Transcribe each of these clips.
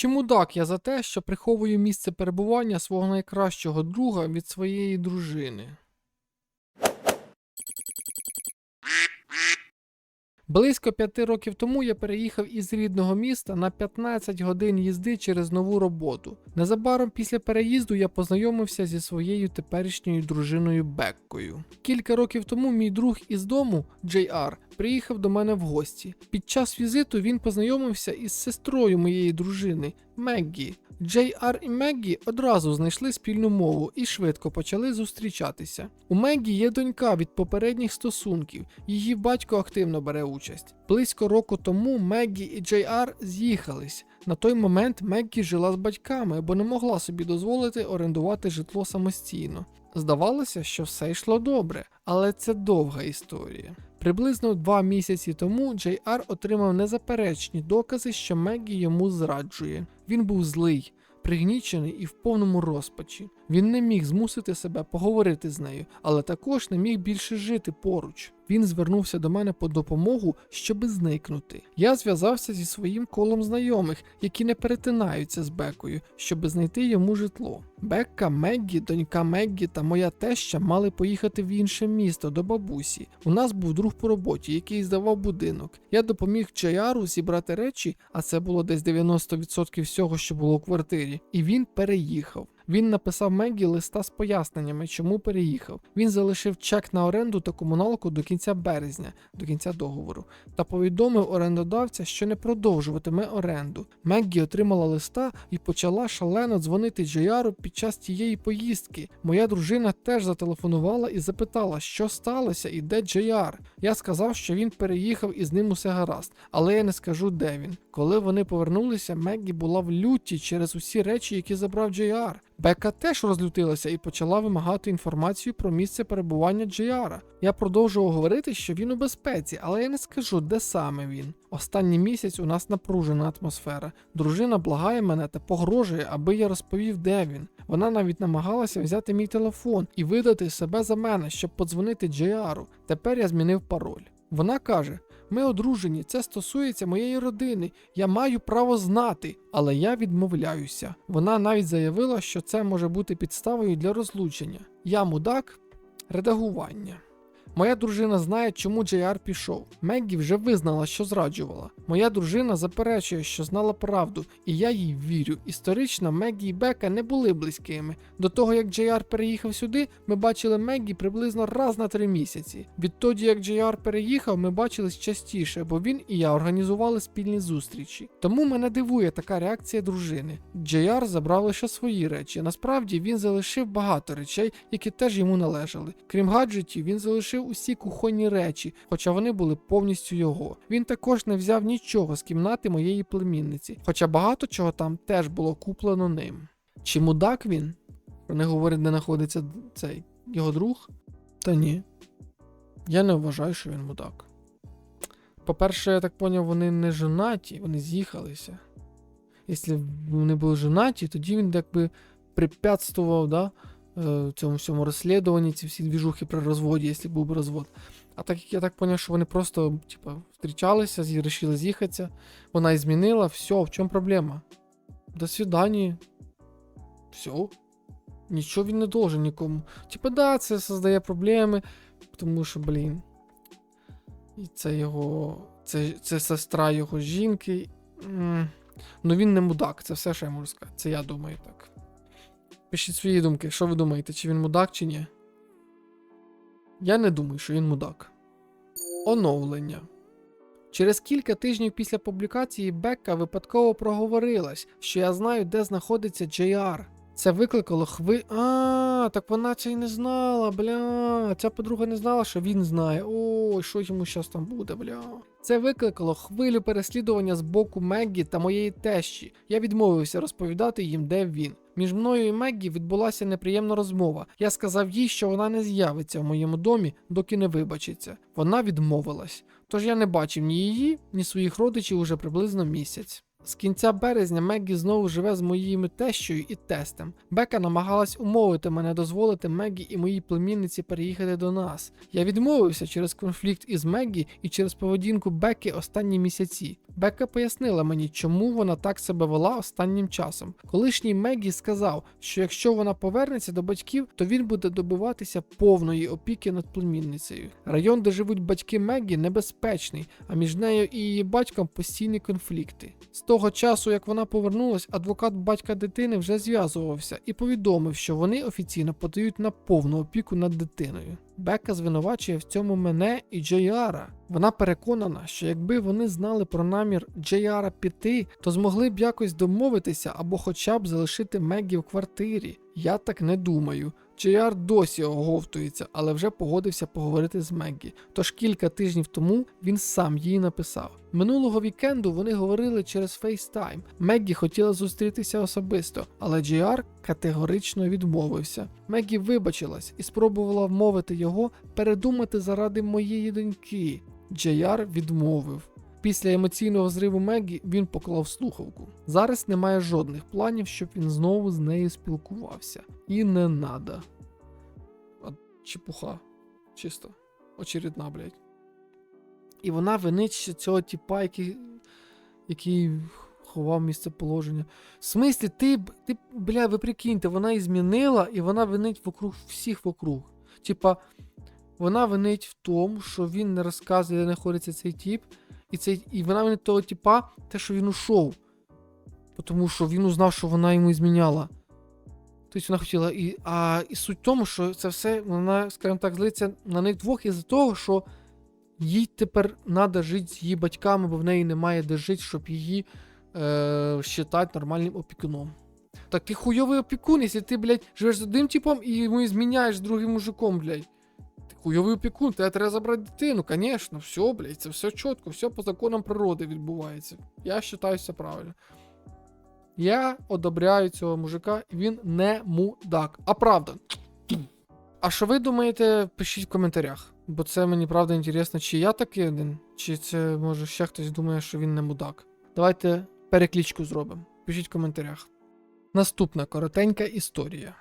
Чи мудак я за те, що приховую місце перебування свого найкращого друга від своєї дружини? Близько п'яти років тому я переїхав із рідного міста на 15 годин їзди через нову роботу. Незабаром після переїзду я познайомився зі своєю теперішньою дружиною Беккою. Кілька років тому мій друг із дому, Джей Ар, приїхав до мене в гості. Під час візиту він познайомився із сестрою моєї дружини Меггі. Джей Ар і Меггі одразу знайшли спільну мову і швидко почали зустрічатися. У Меггі є донька від попередніх стосунків, її батько активно бере участь. Близько року тому Меггі і Джей Ар з'їхались. На той момент Меггі жила з батьками, бо не могла собі дозволити орендувати житло самостійно. Здавалося, що все йшло добре, але це довга історія. Приблизно два місяці тому Джей Ар отримав незаперечні докази, що Меггі йому зраджує. Він був злий, пригнічений і в повному розпачі. Він не міг змусити себе поговорити з нею, але також не міг більше жити поруч. Він звернувся до мене по допомогу, щоби зникнути. Я зв'язався зі своїм колом знайомих, які не перетинаються з Бекою, щоби знайти йому житло. Бекка, Меггі, донька Меггі та моя теща мали поїхати в інше місто до бабусі. У нас був друг по роботі, який здавав будинок. Я допоміг Джеяру зібрати речі, а це було десь 90% всього, що було у квартирі, і він переїхав. Він написав Меггі листа з поясненнями, чому переїхав. Він залишив чек на оренду та комуналку до кінця березня, до кінця договору, та повідомив орендодавця, що не продовжуватиме оренду. Меггі отримала листа і почала шалено дзвонити Джеяру під час тієї поїздки. Моя дружина теж зателефонувала і запитала, що сталося і де Джеяр. Я сказав, що він переїхав і з ним усе гаразд, але я не скажу, де він. Коли вони повернулися, Меггі була в люті через усі речі, які забрав Джеяр. Бека теж розлютилася і почала вимагати інформацію про місце перебування Джеяра. Я продовжував говорити, що він у безпеці, але я не скажу, де саме він. Останній місяць у нас напружена атмосфера. Дружина благає мене та погрожує, аби я розповів, де він. Вона навіть намагалася взяти мій телефон і видати себе за мене, щоб подзвонити Джеяру. Тепер я змінив пароль. Вона каже: ми одружені, це стосується моєї родини. Я маю право знати, але я відмовляюся. Вона навіть заявила, що це може бути підставою для розлучення. Я мудак, редагування. Моя дружина знає, чому Джейар пішов. Меггі вже визнала, що зраджувала. Моя дружина заперечує, що знала правду, і я їй вірю. Історично Меггі і Бека не були близькими. До того як Джейар переїхав сюди, ми бачили Меггі приблизно раз на три місяці. Відтоді, як Джейар переїхав, ми бачились частіше, бо він і я організували спільні зустрічі. Тому мене дивує така реакція дружини. Джейар забрав лише свої речі. Насправді він залишив багато речей, які теж йому належали. Крім гаджетів, він залишив усі кухонні речі, хоча вони були повністю його. Він також не взяв нічого з кімнати моєї племінниці, хоча багато чого там теж було куплено ним. Чи мудак він? Вони говорять, де знаходиться цей його друг? Та ні. Я не вважаю, що він мудак. По-перше, я так поняв, вони не жонаті, вони з'їхалися. Якщо вони були жонаті, тоді він якби препятствував, да, е, цьому всьому розслідуванні, ці всі двіжухи при розводі, якщо був би розвод. А так як я так поняв, що вони просто, типа, зустрічалися, зі- рішили з'їхатися, вона і змінила, все, в чому проблема? До свидання. Все. Нічого він не должен нікому. Типа, да, це создає проблеми, тому що, блін. І це його. Це, це сестра його жінки. Ну він не мудак, це все, що я можу сказати. Це я думаю так. Пишіть свої думки, що ви думаєте, чи він мудак, чи ні? Я не думаю, що він мудак. Оновлення. Через кілька тижнів після публікації Бекка випадково проговорилась, що я знаю, де знаходиться JR. Це викликало хви. А, так вона це й не знала, бля. Ця подруга не знала, що він знає. Ой, що йому щас там буде, бля. Це викликало хвилю переслідування з боку Меггі та моєї тещі. Я відмовився розповідати їм, де він. Між мною і Меггі відбулася неприємна розмова. Я сказав їй, що вона не з'явиться в моєму домі, доки не вибачиться. Вона відмовилась. Тож я не бачив ні її, ні своїх родичів уже приблизно місяць. З кінця березня Меггі знову живе з моїми тещою і тестем. Бека намагалась умовити мене дозволити Меггі і моїй племінниці переїхати до нас. Я відмовився через конфлікт із Меггі і через поведінку Беки останні місяці. Бека пояснила мені, чому вона так себе вела останнім часом. Колишній Меггі сказав, що якщо вона повернеться до батьків, то він буде добиватися повної опіки над племінницею. Район, де живуть батьки Меггі, небезпечний, а між нею і її батьком постійні конфлікти. Того часу, як вона повернулась, адвокат батька дитини вже зв'язувався і повідомив, що вони офіційно подають на повну опіку над дитиною. Бека звинувачує в цьому мене і Джейара. Вона переконана, що якби вони знали про намір Джейара піти, то змогли б якось домовитися або хоча б залишити Меггі в квартирі. Я так не думаю. Джейар досі оговтується, але вже погодився поговорити з Меггі. Тож кілька тижнів тому він сам їй написав. Минулого вікенду вони говорили через FaceTime. Меггі хотіла зустрітися особисто, але Джейар категорично відмовився. Меггі вибачилась і спробувала вмовити його передумати заради моєї доньки. Джейар відмовив. Після емоційного зриву Меггі він поклав слухавку. Зараз немає жодних планів, щоб він знову з нею спілкувався. І не надо. От чепуха. Чисто. Очередна, блядь. І вона винить цього тіпа, який, який ховав місце положення. В смислі, ти, ти, бля, ви прикиньте, вона і змінила, і вона винить вокруг всіх вокруг. Типа, вона винить в тому, що він не розказує, де знаходиться цей тіп, і, цей, і вона винить того типа, те, що він ушов. Тому що він узнав, що вона йому зміняла. Тобто вона хотіла. І, а і суть в тому, що це все, вона, скажімо так, злиться на них двох із-за того, що їй тепер треба жити з її батьками, бо в неї немає де жити, щоб її е, вважати нормальним опікуном. Так ти хуйовий опікун, якщо ти, блядь, живеш з одним типом і йому зміняєш з другим мужиком, блядь. Ти хуйовий опікун, тебе треба забрати дитину, звісно, все, блядь, це все чітко, все по законам природи відбувається. Я вважаю, все правильно. Я одобряю цього мужика, він не мудак. А правда. А що ви думаєте, пишіть в коментарях. Бо це мені правда інтересно, чи я такий один, чи це може ще хтось думає, що він не мудак. Давайте переклічку зробимо. Пишіть в коментарях. Наступна коротенька історія.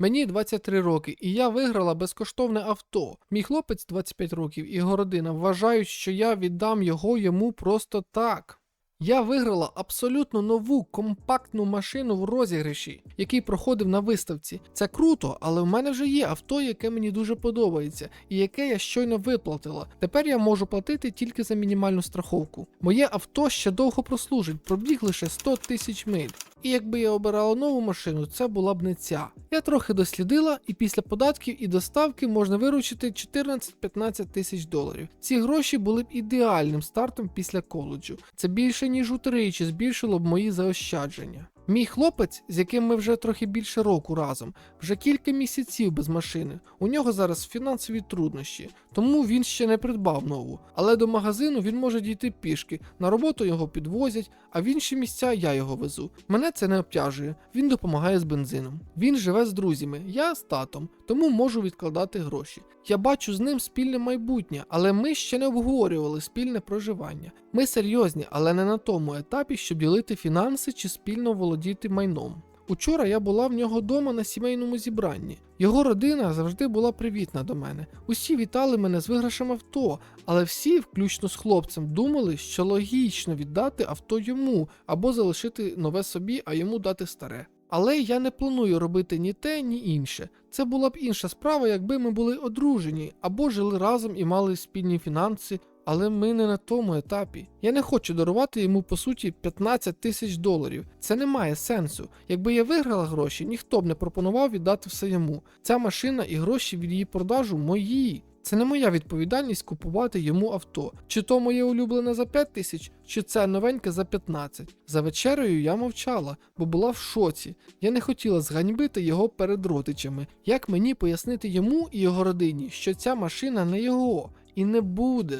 Мені 23 роки, і я виграла безкоштовне авто. Мій хлопець 25 років і його родина вважають, що я віддам його йому просто так. Я виграла абсолютно нову компактну машину в розіграші, який проходив на виставці. Це круто, але в мене вже є авто, яке мені дуже подобається, і яке я щойно виплатила. Тепер я можу платити тільки за мінімальну страховку. Моє авто ще довго прослужить, пробіг лише 100 тисяч миль. І якби я обирала нову машину, це була б не ця. Я трохи дослідила, і після податків і доставки можна виручити 14-15 тисяч доларів. Ці гроші були б ідеальним стартом після коледжу. Це більше ніж утричі збільшило б мої заощадження. Мій хлопець, з яким ми вже трохи більше року разом, вже кілька місяців без машини. У нього зараз фінансові труднощі, тому він ще не придбав нову. Але до магазину він може дійти пішки. На роботу його підвозять, а в інші місця я його везу. Мене це не обтяжує. Він допомагає з бензином. Він живе з друзями, я з татом, тому можу відкладати гроші. Я бачу з ним спільне майбутнє, але ми ще не обговорювали спільне проживання. Ми серйозні, але не на тому етапі, щоб ділити фінанси чи спільно володіти майном. Учора я була в нього вдома на сімейному зібранні. Його родина завжди була привітна до мене. Усі вітали мене з виграшем авто, але всі, включно з хлопцем, думали, що логічно віддати авто йому або залишити нове собі, а йому дати старе. Але я не планую робити ні те, ні інше. Це була б інша справа, якби ми були одружені або жили разом і мали спільні фінанси. Але ми не на тому етапі. Я не хочу дарувати йому по суті 15 тисяч доларів. Це не має сенсу. Якби я виграла гроші, ніхто б не пропонував віддати все йому. Ця машина і гроші від її продажу мої. Це не моя відповідальність купувати йому авто. Чи то моє улюблене за 5 тисяч, чи це новеньке за 15. За вечерею я мовчала, бо була в шоці. Я не хотіла зганьбити його перед родичами. Як мені пояснити йому і його родині, що ця машина не його і не буде?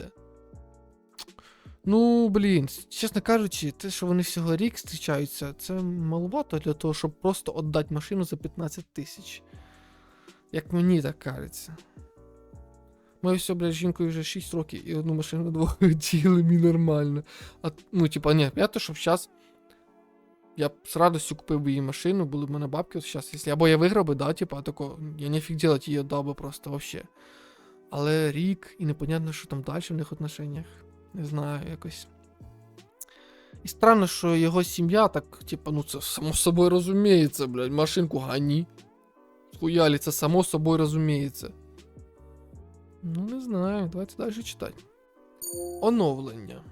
Ну, блін, чесно кажучи, те, що вони всього рік зустрічаються, це маловато для того, щоб просто віддати машину за 15 тисяч. Як мені так кажеться. Ми все, з жінкою вже 6 років і одну машину двох ділимо і нормально. А, ну, типа, ні, я то, щоб зараз Я б з радістю купив би їй машину, були б мене бабки от зараз, якщо або я виграв би, да, типа, тако, я нефіг делать її віддав би просто вообще. Але рік, і непонятно, що там далі в них отношеннях. Не знаю, якось. І странно, що його сім'я так, типа, ну це само собою розуміється, блядь, машинку гані. Схуялі, це само собою розуміється. Ну, не знаю, давайте далі читати. Оновлення.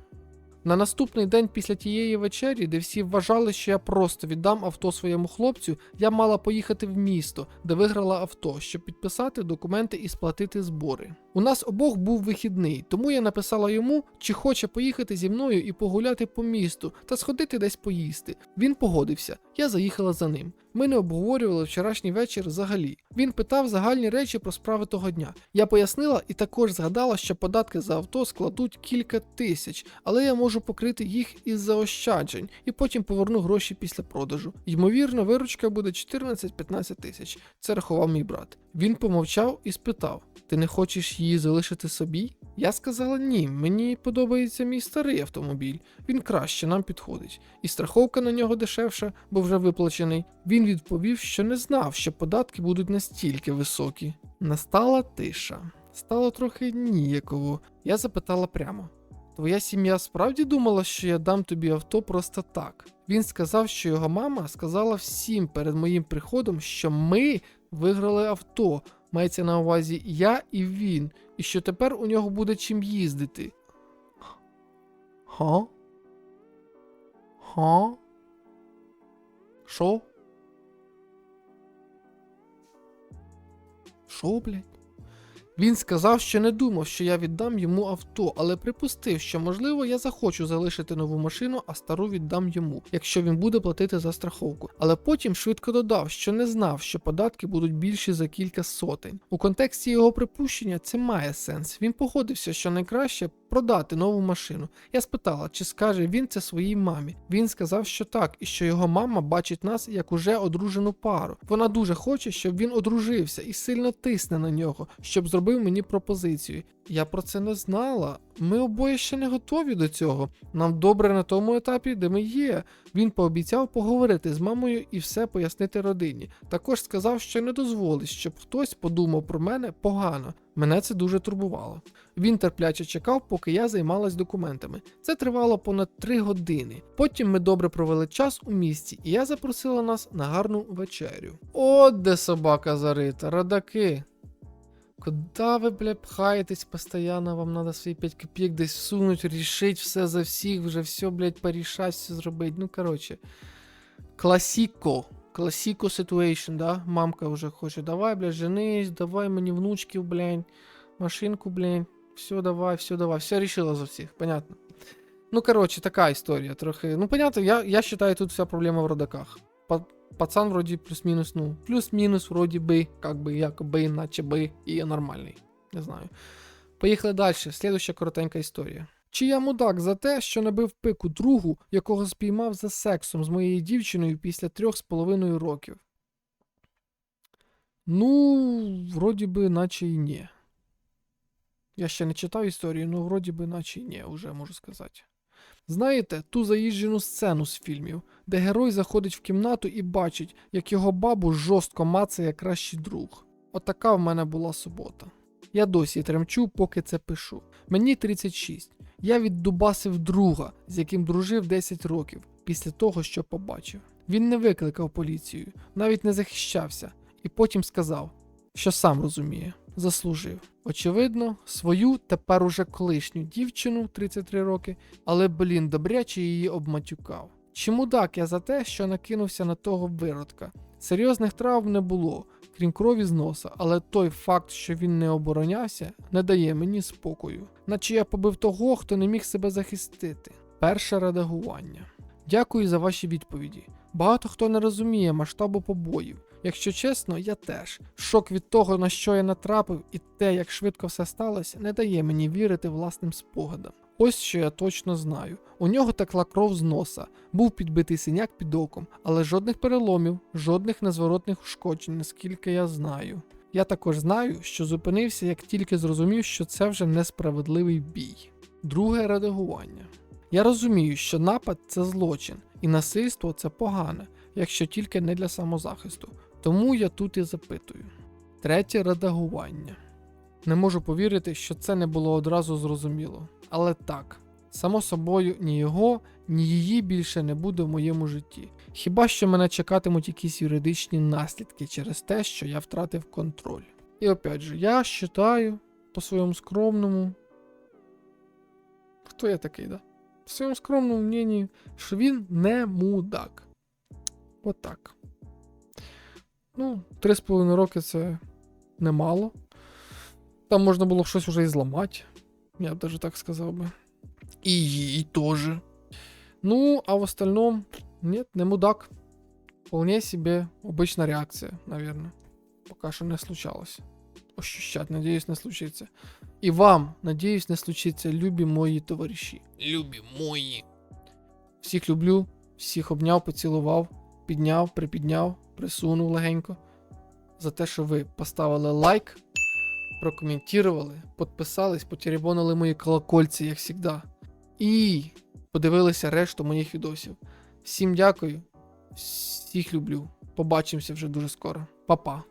На наступний день після тієї вечері, де всі вважали, що я просто віддам авто своєму хлопцю, я мала поїхати в місто, де виграла авто, щоб підписати документи і сплатити збори. У нас обох був вихідний, тому я написала йому, чи хоче поїхати зі мною і погуляти по місту та сходити десь поїсти. Він погодився. Я заїхала за ним. Ми не обговорювали вчорашній вечір взагалі. Він питав загальні речі про справи того дня. Я пояснила і також згадала, що податки за авто складуть кілька тисяч, але я можу покрити їх із заощаджень і потім поверну гроші після продажу. Ймовірно, виручка буде 14-15 тисяч. Це рахував мій брат. Він помовчав і спитав: Ти не хочеш її залишити собі? Я сказала ні, мені подобається мій старий автомобіль. Він краще нам підходить. І страховка на нього дешевша, бо вже виплачений. Він відповів, що не знав, що податки будуть настільки високі. Настала тиша. Стало трохи ніяково. Я запитала прямо: Твоя сім'я справді думала, що я дам тобі авто просто так. Він сказав, що його мама сказала всім перед моїм приходом, що ми виграли авто. Мається на увазі я і він, і що тепер у нього буде чим їздити. Ха? Ха? Шо? Шо, блядь? Він сказав, що не думав, що я віддам йому авто, але припустив, що можливо я захочу залишити нову машину, а стару віддам йому, якщо він буде платити за страховку. Але потім швидко додав, що не знав, що податки будуть більші за кілька сотень. У контексті його припущення це має сенс. Він погодився, що найкраще продати нову машину. Я спитала, чи скаже він це своїй мамі. Він сказав, що так, і що його мама бачить нас як уже одружену пару. Вона дуже хоче, щоб він одружився і сильно тисне на нього, щоб зробив мені пропозицію. Я про це не знала. Ми обоє ще не готові до цього. Нам добре на тому етапі, де ми є. Він пообіцяв поговорити з мамою і все пояснити родині. Також сказав, що не дозволить, щоб хтось подумав про мене погано. Мене це дуже турбувало. Він терпляче чекав, поки я займалась документами. Це тривало понад три години. Потім ми добре провели час у місті, і я запросила нас на гарну вечерю. От де собака зарита, радаки. Куда ви, бля, пхаєтесь постоянно, вам надо свої 5 копійок десь всунуть, рішить все за всіх, вже все, блядь, порішать, все зробити. Ну, коротше. Класіко. Класіко ситуейшн, да? Мамка вже хоче. Давай, блядь, женись, давай мені внучків, блядь, машинку, блядь. Все, давай, все, давай. Все рішила за всіх, понятно. Ну, коротше, така історія. Трохи. Ну, понятно, я, я считаю, тут вся проблема в родаках. Па- Пацан вроді плюс-мінус, ну, плюс-мінус, вроді би, как би, якоби, наче би, і нормальний. Не знаю. Поїхали далі. Слідуща коротенька історія. Чи я мудак за те, що набив пику другу, якого спіймав за сексом з моєю дівчиною після трьох з половиною років? Ну, вроді би, наче і ні. Я ще не читав історію, ну вроді би, наче і ні, уже можу сказати. Знаєте, ту заїжджену сцену з фільмів, де герой заходить в кімнату і бачить, як його бабу жорстко мацає кращий друг. Отака в мене була субота. Я досі тремчу, поки це пишу. Мені 36. Я віддубасив друга, з яким дружив 10 років, після того, що побачив. Він не викликав поліцію, навіть не захищався, і потім сказав, що сам розуміє, заслужив. Очевидно, свою тепер уже колишню дівчину 33 роки, але, блін, добряче її обматюкав. Чи мудак я за те, що накинувся на того виродка? Серйозних травм не було, крім крові з носа, але той факт, що він не оборонявся, не дає мені спокою, наче я побив того, хто не міг себе захистити. Перше редагування. Дякую за ваші відповіді. Багато хто не розуміє масштабу побоїв. Якщо чесно, я теж. Шок від того, на що я натрапив, і те, як швидко все сталося, не дає мені вірити власним спогадам. Ось що я точно знаю. У нього текла кров з носа, був підбитий синяк під оком, але жодних переломів, жодних незворотних ушкоджень, наскільки я знаю. Я також знаю, що зупинився, як тільки зрозумів, що це вже несправедливий бій. Друге редагування. Я розумію, що напад це злочин, І насильство це погане, якщо тільки не для самозахисту. Тому я тут і запитую. Третє редагування. Не можу повірити, що це не було одразу зрозуміло. Але так, само собою, ні його, ні її більше не буде в моєму житті. Хіба що мене чекатимуть якісь юридичні наслідки через те, що я втратив контроль. І опять же, я вважаю по своєму скромному. Хто я такий, да? По своєму скромному мнению, що він не мудак. Отак. Ну, 3,5 роки це немало. Там можна було щось вже і зламати. Я б даже так сказав би. І її теж. Ну, а в остальном, нет, не мудак. Вполне себе обычная реакция, наверное. Пока что не случалось. Ощущать, надеюсь, не случится. І вам, надіюсь, не случиться, любі мої товариші. Любі мої. Всіх люблю, всіх обняв, поцілував, підняв, припідняв, присунув легенько. За те, що ви поставили лайк, прокоментували, підписались, потеребонили мої колокольці, як завжди. І подивилися решту моїх відосів. Всім дякую, всіх люблю. Побачимося вже дуже скоро. Па-па.